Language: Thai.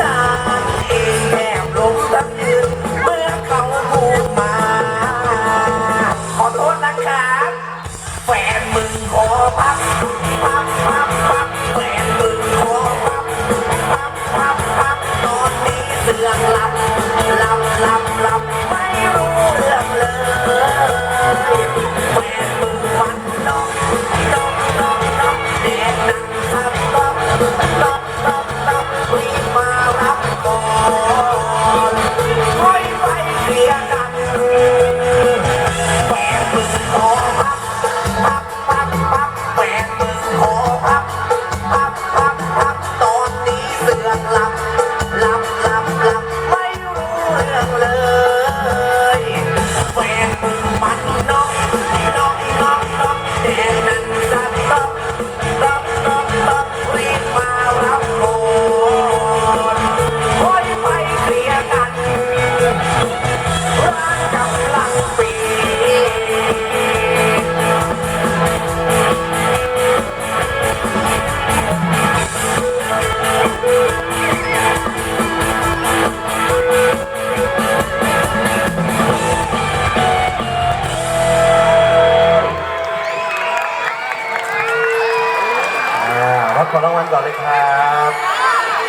จาง่แลงตั้ยืนเมื่อเขาพูดมา ขอโทษนะครับ แฟนมึงขอพักพักพักพักแฟนมึงขอับหลับหลับหลับไม่รู้เรื่องเลย ต่อเลยครับ